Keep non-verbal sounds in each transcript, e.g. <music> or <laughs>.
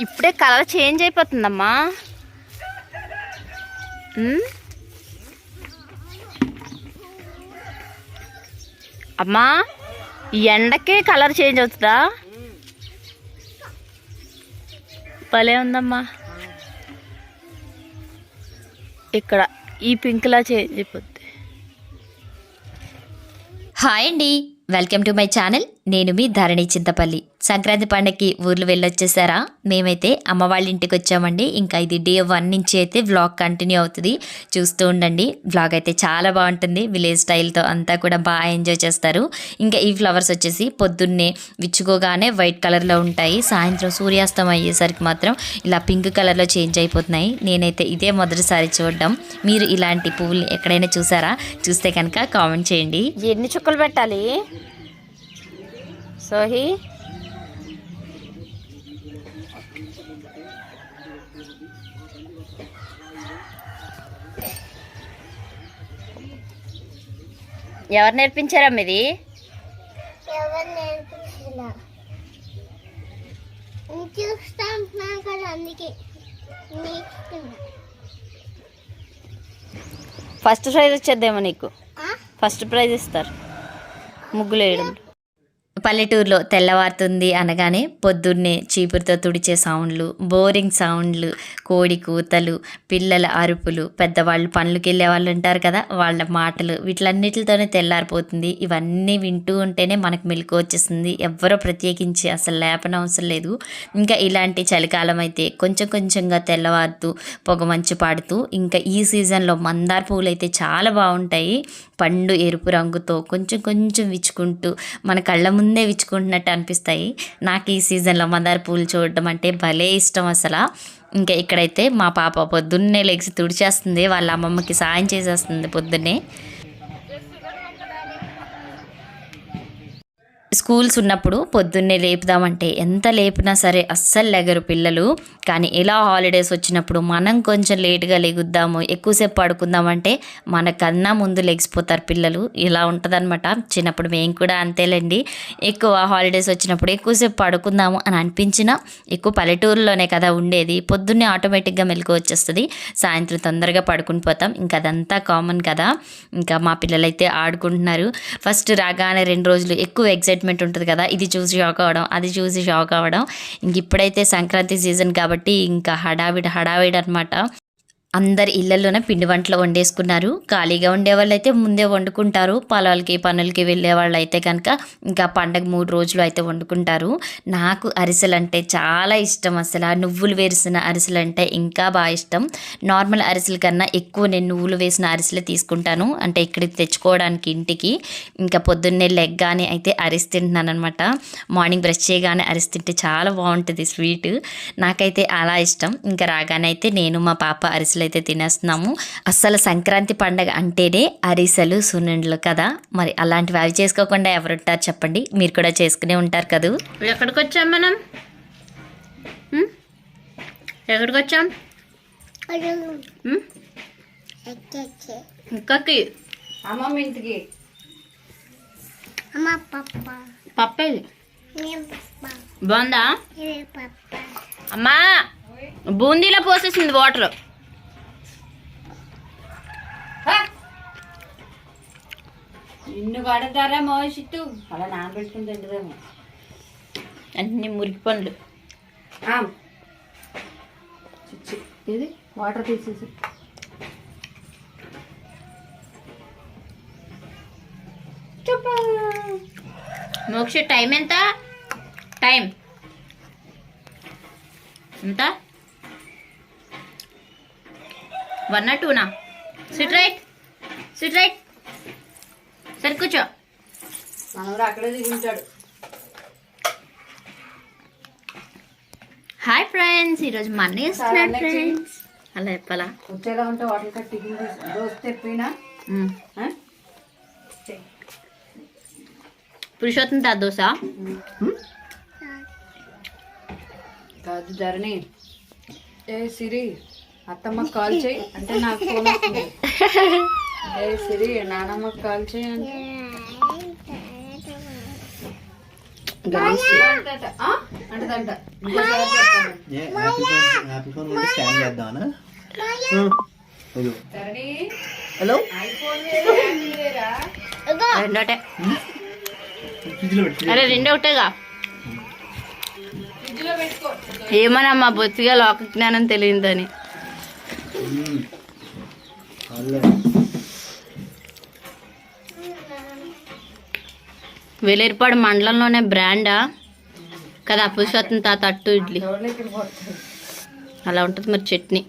ఇప్పుడే colour change అయిపోతుందమ్మా. అమ్మా ఈ ఎండకే కలర్ చేంజ్ అవుతుందా? భలే ఉందమ్మా. ఇక్కడ ఈ పింక్లా చేంజ్ అయిపోద్ది. హాయ్ అండి. Welcome to my channel. నేను మీ ధరణి చింతపల్లి. సంక్రాంతి పండగకి ఊర్లు వెళ్ళొచ్చేసారా? మేమైతే అమ్మ వాళ్ళ ఇంటికి వచ్చామండి. ఇంకా ఇది డే వన్ నుంచి అయితే వ్లాగ్ కంటిన్యూ అవుతుంది. చూస్తూ ఉండండి. వ్లాగ్ అయితే చాలా బాగుంటుంది. విలేజ్ స్టైల్తో అంతా కూడా బాగా ఎంజాయ్ చేస్తారు. ఇంకా ఈ ఫ్లవర్స్ వచ్చేసి పొద్దున్నే విచ్చుకోగానే వైట్ కలర్లో ఉంటాయి. సాయంత్రం సూర్యాస్తం అయ్యేసరికి మాత్రం ఇలా పింక్ కలర్లో చేంజ్ అయిపోతున్నాయి. నేనైతే ఇదే మొదటిసారి చూడడం. మీరు ఇలాంటి పువ్వుల్ని ఎక్కడైనా చూసారా? చూస్తే కనుక కామెంట్ చేయండి. ఎన్ని చుక్కలు పెట్టాలి? సోహి? ఎవరు అందుకే. నేర్చుకున్నా ఫస్ట్ ప్రైజ్ వచ్చేద్దేమో నీకు? ఫస్ట్ ప్రైజ్ ఇస్తారు. ముగ్గులు వేయడం. పల్లెటూరులో తెల్లవారుతుంది అనగానే పొద్దున్నే చీపురుతో తుడిచే సౌండ్లు బోరింగ్ సౌండ్లు కోడి కూతలు పిల్లల అరుపులు పెద్దవాళ్ళు పనులకు వెళ్ళే వాళ్ళు ఉంటారు కదా వాళ్ళ మాటలు వీటిలన్నిటితోనే తెల్లారిపోతుంది. ఇవన్నీ వింటూ ఉంటేనే మనకు మెలకు వచ్చేస్తుంది. ఎవ్వరో ప్రత్యేకించి అసలు లేపనవసరం లేదు. ఇంకా ఇలాంటి చలికాలం అయితే కొంచెం కొంచెంగా తెల్లవారుతూ పొగ మంచు పాడుతూ ఇంకా ఈ సీజన్లో మందార పువ్వులు అయితే చాలా బాగుంటాయి. పండు ఎరుపు రంగుతో కొంచెం కొంచెం విచ్చుకుంటూ మన కళ్ళ ముందు విచ్చుకుంటున్నట్టు అనిపిస్తాయి. నాకు ఈ సీజన్లో మందార పూలు చూడడం అంటే భలే ఇష్టం అసలు. ఇంకా ఇక్కడైతే మా పాప పొద్దున్నే లెగ్స్ తుడిచేస్తుంది వాళ్ళ అమ్మమ్మకి సాయం చేసేస్తుంది పొద్దున్నే. స్కూల్స్ ఉన్నప్పుడు పొద్దున్నే లేపుదామంటే ఎంత లేపినా సరే అస్సలు లెగరు పిల్లలు. కానీ ఇలా హాలిడేస్ వచ్చినప్పుడు మనం కొంచెం లేట్గా లెగుద్దాము ఎక్కువసేపు పడుకుందామంటే మనకన్నా ముందు లెగిసిపోతారు పిల్లలు. ఇలా ఉంటుందన్నమాట. చిన్నప్పుడు మేము కూడా అంతేలేండి. ఎక్కువ హాలిడేస్ వచ్చినప్పుడు ఎక్కువసేపు పడుకుందాము అని అనిపించినా ఎక్కువ పల్లెటూరులోనే కదా ఉండేది. పొద్దున్నే ఆటోమేటిక్గా మెలకు వచ్చేస్తుంది. సాయంత్రం తొందరగా పడుకుని పోతాం. ఇంకా అదంతా కామన్ కదా. ఇంకా మా పిల్లలైతే ఆడుకుంటున్నారు. ఫస్ట్ రాగానే రెండు రోజులు ఎక్కువ ఎగ్జైట్మెంట్ ఉంటుంది కదా ఇది చూసి షాక్ అవ్వడం అది చూసి షాక్ అవ్వడం. ఇంక ఇప్పుడైతే సంక్రాంతి సీజన్ కాబట్టి ఇంకా హడావిడి హడావిడి అనమాట అందరి ఇళ్ళలోనే పిండి వంటలు వండేసుకున్నారు. ఖాళీగా ఉండే వాళ్ళైతే ముందే వండుకుంటారు. పొలాలకి పనులకి వెళ్ళే వాళ్ళు అయితే కనుక ఇంకా పండగ మూడు రోజులు అయితే వండుకుంటారు. నాకు అరిసెలు అంటే చాలా ఇష్టం అసలు. నువ్వులు వేసిన అరిసెలు అంటే ఇంకా బాగా ఇష్టం. నార్మల్ అరిసెల కన్నా ఎక్కువ నేను నువ్వులు వేసిన అరిసెలు తీసుకుంటాను. అంటే ఇక్కడికి తెచ్చుకోవడానికి ఇంటికి. ఇంకా పొద్దున్నే లెగ్గానే అయితే అరిసి తింటున్నాను అనమాట మార్నింగ్ బ్రష్ చేయగానే అరిసి తింటే చాలా బాగుంటుంది స్వీట్. నాకైతే అలా ఇష్టం. ఇంకా రాగానే అయితే నేను మా పాప అరిసెలు అయితే తినేస్తున్నాము. అస్సలు సంక్రాంతి పండగ అంటేనే అరిసెలు సున్నుండలు కదా. మరి అలాంటివి అవి చేసుకోకుండా ఎవరుంటారు చెప్పండి. మీరు కూడా చేసుకునే ఉంటారు కదూ? ఎక్కడికి వచ్చాం మనం? ఎక్కడికి వచ్చాం ఇంకకి అమ్మమ్మ ఇంటికి పప్ప. బాగుందా? అమ్మా బూందీలో పోసేసింది వాటర్. నిన్ను పడతారేమో చిట్టు అలా నానబెట్టుకుని తింటదేమో అన్ని మురికి పండ్లు. ఇది వాటర్ తీసేసి. మోక్ష టైం ఎంత? టైం. ఎంత? వన్ టూనా? సిట్ రైట్ సిట్ రైట్ సరి కూర్చో. మనవడు అక్కడే దిగుంటాడు హాయ్ ఫ్రెండ్స్ ఈరోజు మా అన్నయ్య వస్తున్నాడు చాలా ఫ్రెండ్స్ అలా చెప్పాలా? వచ్చేలా ఉంటే వాటర్ కట్టి టిఫిన్ దోశ తెప్పినా? పురుషోత్తం తా దోశ? కాదు ధరణి. ఏ సిరి అత్తమ్మకి కాల్ చేయి అంటే నాకు ఫోన్ వస్తుంది. <laughs> ఏ సిరి నానమ్మకి కాల్ చేయి అంటే అంటట, ఆ? అంటదంట. ఇంకోసారి చెప్తాను. ఏ యాపిల్ ఫోన్ యాపిల్ ఫోన్ కూడా స్కాన్ చేద్దామనా? ఇదిగో. ధరణి, హలో? రెండోటే. అరే రెండో ఒకటేగా ఫ్రిడ్జ్లో పెట్టుకో. ఏమనమ్మా బొత్తిగా లోక జ్ఞానం తెలియదని వెలేరుపాడు మండలంలోనే బ్రాండా? కదా పురుషోత్తం తాత అట్టు ఇడ్లీ. అలా ఉంటుంది మరి చట్నీ.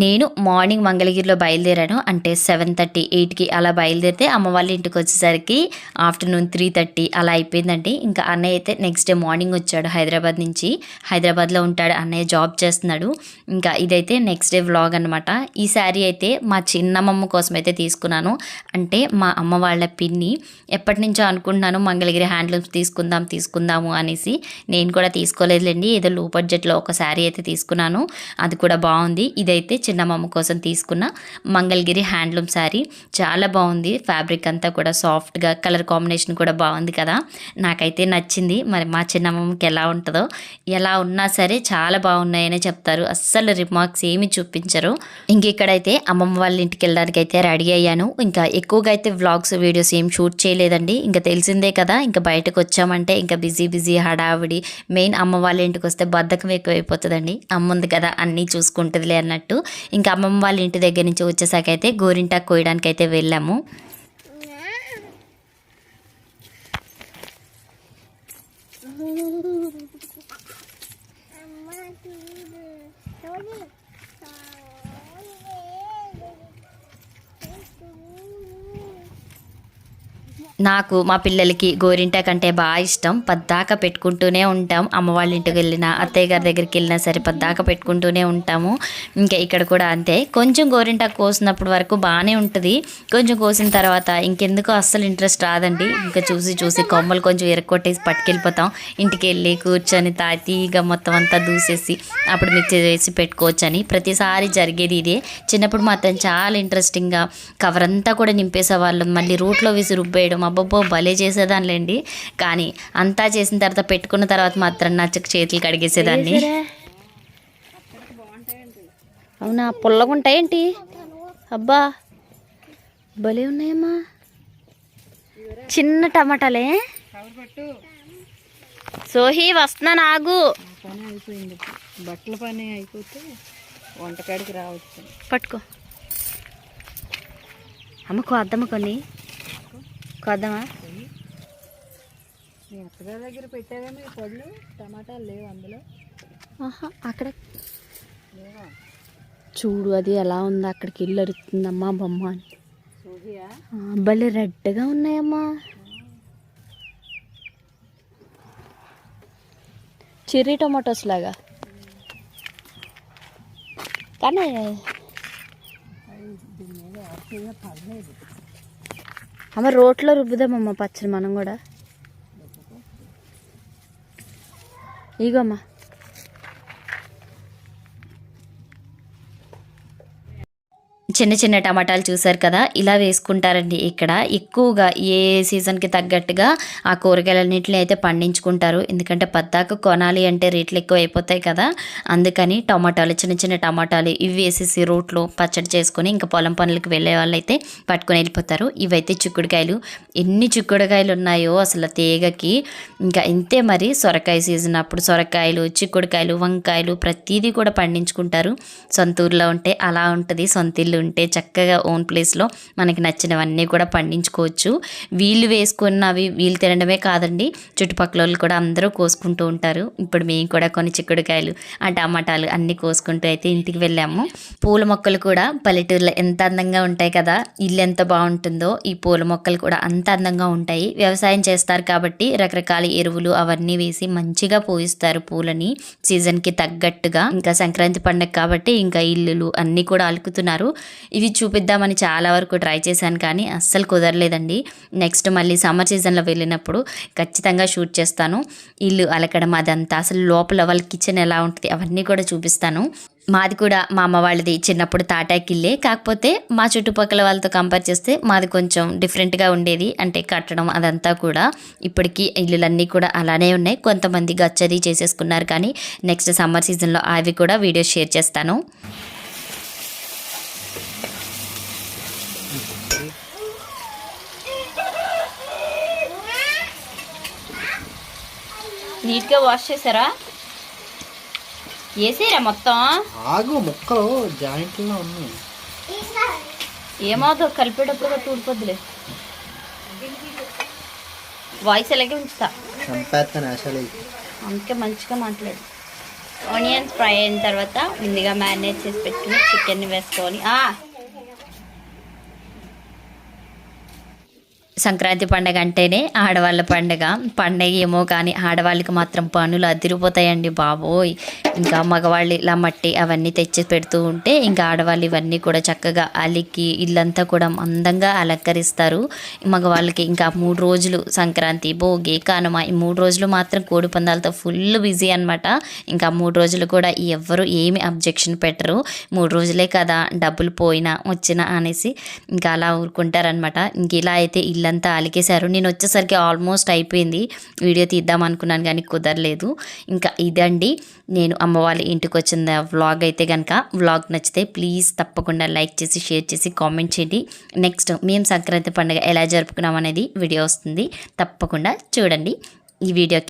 నేను మార్నింగ్ మంగళగిరిలో బయలుదేరాను. అంటే సెవెన్ థర్టీ ఎయిట్కి అలా బయలుదేరితే అమ్మ వాళ్ళ ఇంటికి వచ్చేసరికి ఆఫ్టర్నూన్ త్రీ థర్టీ అలా అయిపోయిందండి. ఇంకా అన్నయ్య అయితే నెక్స్ట్ డే మార్నింగ్ వచ్చాడు హైదరాబాద్ నుంచి. హైదరాబాద్లో ఉంటాడు అన్నయ్య జాబ్ చేస్తున్నాడు. ఇంకా ఇదైతే నెక్స్ట్ డే వ్లాగ్ అనమాట ఈ శారీ అయితే మా చిన్నమ్మమ్మ కోసం అయితే తీసుకున్నాను. అంటే మా అమ్మ వాళ్ళ పిన్ని ఎప్పటి నుంచో అనుకుంటున్నాను మంగళగిరి హ్యాండ్లూమ్స్ తీసుకుందాం తీసుకుందాము అనేసి. నేను కూడా తీసుకోలేదులేండి ఏదో లో బడ్జెట్లో ఒక శారీ అయితే తీసుకున్నాను. అది కూడా బాగుంది. ఇదైతే చిన్నమ్మమ్మ కోసం తీసుకున్న మంగళగిరి హ్యాండ్లూమ్ శారీ. చాలా బాగుంది. ఫ్యాబ్రిక్ అంతా కూడా సాఫ్ట్గా కలర్ కాంబినేషన్ కూడా బాగుంది కదా. నాకైతే నచ్చింది. మరి మా చిన్నమ్మమ్మకి ఎలా ఉంటుందో ఎలా ఉన్నా సరే చాలా బాగున్నాయని చెప్తారు. అస్సలు రిమార్క్స్ ఏమి చూపించరు. ఇంక ఇక్కడైతే అమ్మమ్మ వాళ్ళ ఇంటికి వెళ్ళడానికి అయితే రెడీ అయ్యాను. ఇంకా ఎక్కువగా అయితే వ్లాగ్స్ వీడియోస్ ఏం షూట్ చేయలేదండి. ఇంకా తెలిసిందే కదా ఇంకా బయటకు వచ్చామంటే ఇంకా బిజీ బిజీ హడావిడి. మెయిన్ అమ్మ వాళ్ళ ఇంటికి వస్తే బద్ధకం ఎక్కువైపోతుందండి. అమ్మ ఉంది కదా అన్నీ చూసుకుంటుందిలే అన్నట్టు. ఇంకా అమ్మమ్మ వాళ్ళ ఇంటి దగ్గర నుంచి వచ్చేసాక అయితే గోరింటాకు కోయడానికి అయితే వెళ్ళాము నాకు మా పిల్లలకి గోరింట అంటే బాగా ఇష్టం. పద్దాక పెట్టుకుంటూనే ఉంటాం. అమ్మ వాళ్ళ ఇంటికి వెళ్ళినా అత్తయ్య గారి దగ్గరికి వెళ్ళినా సరే పద్దాక పెట్టుకుంటూనే ఉంటాము. ఇంకా ఇక్కడ కూడా అంతే. కొంచెం గోరింటాకు కోసినప్పుడు వరకు బాగానే ఉంటుంది. కొంచెం కోసిన తర్వాత ఇంకెందుకో అస్సలు ఇంట్రెస్ట్ రాదండి. ఇంకా చూసి చూసి కొమ్మలు కొంచెం ఎరక్కొట్టేసి పట్టుకెళ్ళిపోతాం. ఇంటికి వెళ్ళి కూర్చొని తాతీగా మొత్తం అంతా దూసేసి అప్పుడు మిక్స్ చేసి పెట్టుకోవచ్చు పెట్టుకోవచ్చని ప్రతిసారి జరిగేది ఇదే. చిన్నప్పుడు మాత్రం చాలా ఇంట్రెస్టింగ్గా కవర్ అంతా కూడా నింపేసేవాళ్ళం. మళ్ళీ రూట్లో వేసి రుబ్బేయడం అబ్బబ్బో భలే చేసేదానిలేండి. కానీ అంతా చేసిన తర్వాత పెట్టుకున్న తర్వాత మాత్రం నచ్చక చేతులు కడిగేసేదాన్ని. అవునా? పుల్లగా ఉంటాయేంటి? అబ్బా భలే ఉన్నాయమ్మా. చిన్న టమాటాలే. సోహి వస్తున్నా నాగు. పని అయిపోయింది బట్టల పని అయిపోతే వంటకాడికి రావచ్చు పట్టుకో. అమ్మ కోద్దామా కొన్ని కోద్దామా మీ అత్తగారి దగ్గర పెట్టావా మీ పళ్ళు? టమాటాలు లేవు అందులో. ఆహా అక్కడ. చూడు అది ఎలా ఉంది అక్కడికి ఇల్లు అరుతుందమ్మా బొమ్మ అని. భలే రెడ్గా ఉన్నాయమ్మా. చెర్రీ టమాటోస్ లాగా. కానీ అమ్మ రోట్లో రుబ్బుదామమ్మ పచ్చడి మనం కూడా. ఇగో అమ్మా. చిన్న చిన్న టమాటాలు చూసారు కదా ఇలా వేసుకుంటారండి ఇక్కడ. ఎక్కువగా ఏ సీజన్కి తగ్గట్టుగా ఆ కూరగాయలన్నింటిని అయితే పండించుకుంటారు. ఎందుకంటే పద్దాక కొనాలి అంటే రేట్లు ఎక్కువ అయిపోతాయి కదా అందుకని టమాటాలు చిన్న చిన్న టమాటాలు ఇవి వేసేసి రోట్లో పచ్చడి చేసుకొని ఇంకా పొలం పనులకు వెళ్ళే వాళ్ళైతే పట్టుకొని వెళ్ళిపోతారు. ఇవైతే చిక్కుడుకాయలు. ఎన్ని చిక్కుడుకాయలు ఉన్నాయో అసలు తీగకి. ఇంకా ఇంతే మరి సొరకాయ సీజన్ అప్పుడు సొరకాయలు చిక్కుడుకాయలు వంకాయలు ప్రతిదీ కూడా పండించుకుంటారు. సొంత ఊర్లో ఉంటే అలా ఉంటుంది సొంత ఇల్లు ఉంటే చక్కగా ఓన్ ప్లేస్లో మనకి నచ్చినవన్నీ కూడా పండించుకోవచ్చు. వీళ్ళు వేసుకున్నవి వీళ్ళు తినడమే కాదండి చుట్టుపక్కల వాళ్ళు కూడా అందరూ కోసుకుంటూ ఉంటారు. ఇప్పుడు మేము కూడా కొన్ని చిక్కుడుకాయలు ఆ టమాటాలు అన్నీ కోసుకుంటూ అయితే ఇంటికి వెళ్ళాము. పూల మొక్కలు కూడా పల్లెటూరులో ఎంత అందంగా ఉంటాయి కదా ఇల్లు ఎంత బాగుంటుందో ఈ పూల మొక్కలు కూడా అంత అందంగా ఉంటాయి. వ్యవసాయం చేస్తారు కాబట్టి రకరకాల ఎరువులు అవన్నీ వేసి మంచిగా పూయిస్తారు పూలని. సీజన్కి తగ్గట్టుగా ఇంకా సంక్రాంతి పండగ కాబట్టి ఇంకా ఇల్లులు అన్నీ కూడా అలుకుతున్నారు. ఇవి చూపిద్దామని చాలా వరకు ట్రై చేశాను కానీ అస్సలు కుదరలేదండి. నెక్స్ట్ మళ్ళీ సమ్మర్ సీజన్లో వెళ్ళినప్పుడు ఖచ్చితంగా షూట్ చేస్తాను. ఇల్లు అలకడం అదంతా అసలు లోపల వాళ్ళ కిచెన్ ఎలా ఉంటుంది అవన్నీ కూడా చూపిస్తాను. మాది కూడా మా అమ్మ వాళ్ళది చిన్నప్పుడు తాటాకిల్లే కాకపోతే మా చుట్టుపక్కల వాళ్ళతో కంపేర్ చేస్తే మాది కొంచెం డిఫరెంట్గా ఉండేది. అంటే కట్టడం అదంతా కూడా ఇప్పటికీ ఇల్లులన్నీ కూడా అలానే ఉన్నాయి. కొంతమంది గచ్చది చేసేసుకున్నారు కానీ నెక్స్ట్ సమ్మర్ సీజన్లో అవి కూడా వీడియో షేర్ చేస్తాను. నీట్గా వాష్ చేసారా వేసేరా మొత్తం? ఆగు ముక్కలు జాయింట్లో ఉన్నాయి. ఏమవుతుందో కలిపేటప్పుడు తూడిపోద్దులే వాయిస్ ఎలాగే ఉంచుతా? అందుకే మంచిగా మాట్లాడు. ఆనియన్స్ ఫ్రై అయిన తర్వాత ముందుగా మ్యారినేట్ చేసి పెట్టుకుని చికెన్ని వేసుకొని సంక్రాంతి పండగ అంటేనే ఆడవాళ్ళ పండగ. పండగ ఏమో కానీ ఆడవాళ్ళకి మాత్రం పనులు అదిరిపోతాయండి బాబోయ్. ఇంకా మగవాళ్ళు ఇలా మట్టి అవన్నీ తెచ్చి పెడుతూ ఉంటే ఇంకా ఆడవాళ్ళు ఇవన్నీ కూడా చక్కగా అలికి ఇల్లంతా కూడా అందంగా అలంకరిస్తారు. మగవాళ్ళకి ఇంకా మూడు రోజులు సంక్రాంతి భోగి కానుమ ఈ మూడు రోజులు మాత్రం కోడి పందాలతో ఫుల్ బిజీ అనమాట ఇంకా మూడు రోజులు కూడా ఎవ్వరు ఏమి అబ్జెక్షన్ పెట్టరు. మూడు రోజులే కదా డబ్బులు పోయినా వచ్చినా అనేసి ఇంకా అలా ఊరుకుంటారనమాట ఇంక ఇలా అయితే ఇల్లు ఇల్లంతా అలికేశారు. నేను వచ్చేసరికి ఆల్మోస్ట్ అయిపోయింది. వీడియో తీద్దాం అనుకున్నాను కానీ కుదరలేదు. ఇంకా ఇదండి. నేను అమ్మ వాళ్ళ ఇంటికి వచ్చిన వ్లాగ్ అయితే కనుక వ్లాగ్ నచ్చితే ప్లీజ్ తప్పకుండా లైక్ చేసి షేర్ చేసి కామెంట్ చేయండి. నెక్స్ట్ మేము సంక్రాంతి పండుగ ఎలా జరుపుకున్నాం అనేది వీడియో వస్తుంది. తప్పకుండా చూడండి. ఈ వీడియోకి